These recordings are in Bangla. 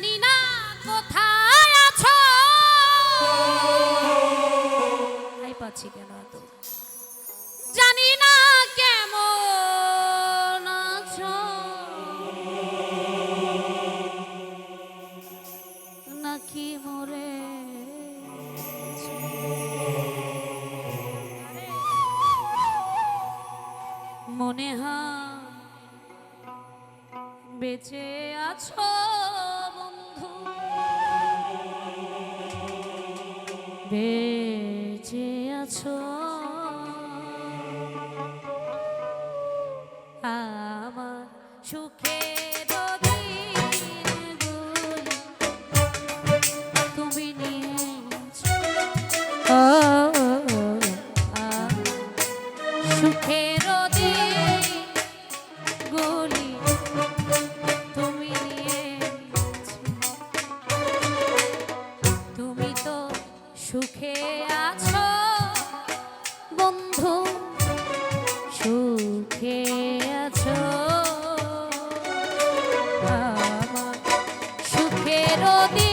জানি না কোথায় আছো। হাই পাচ্ছি কেন এত? জানি না কেমন আছো। নাকি মরে মনে হয় বেঁচে আছো। বেঁচে আছো? quiero ti.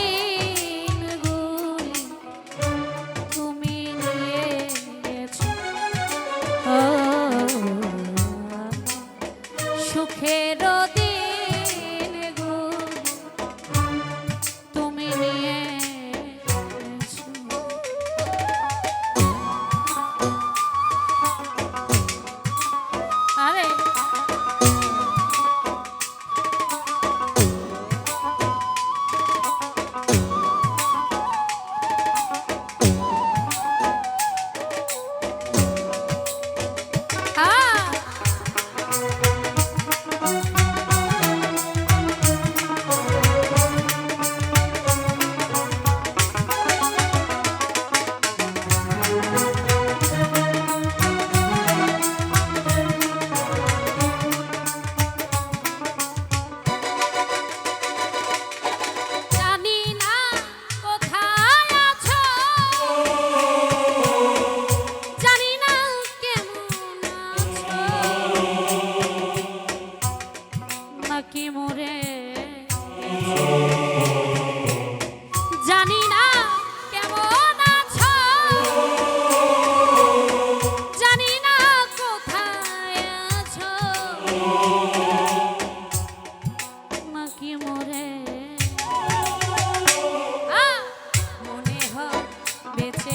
pizza.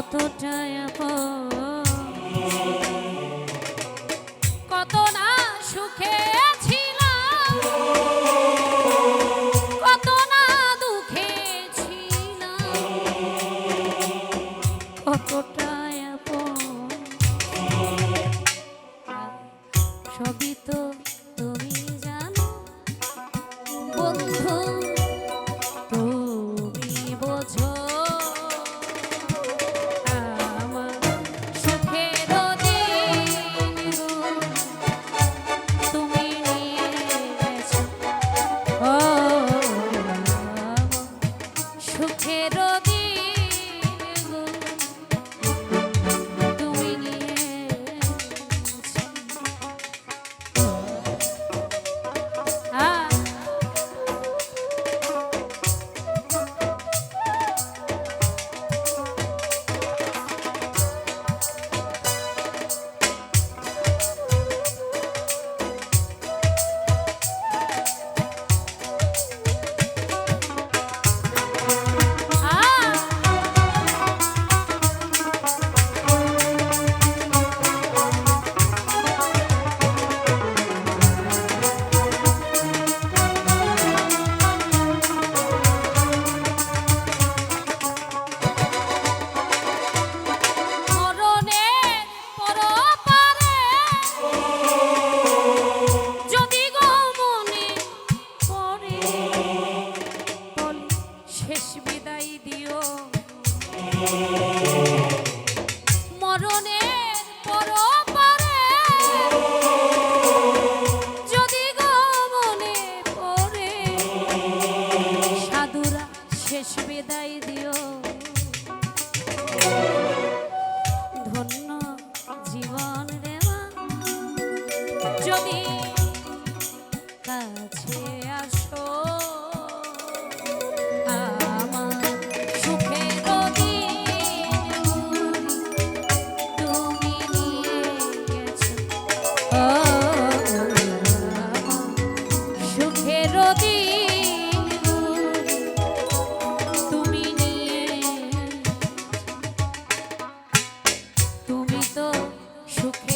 কতটা কত না সুখে ছিলাম? কত না দুঃখে ছিলাম? কতটা সুখে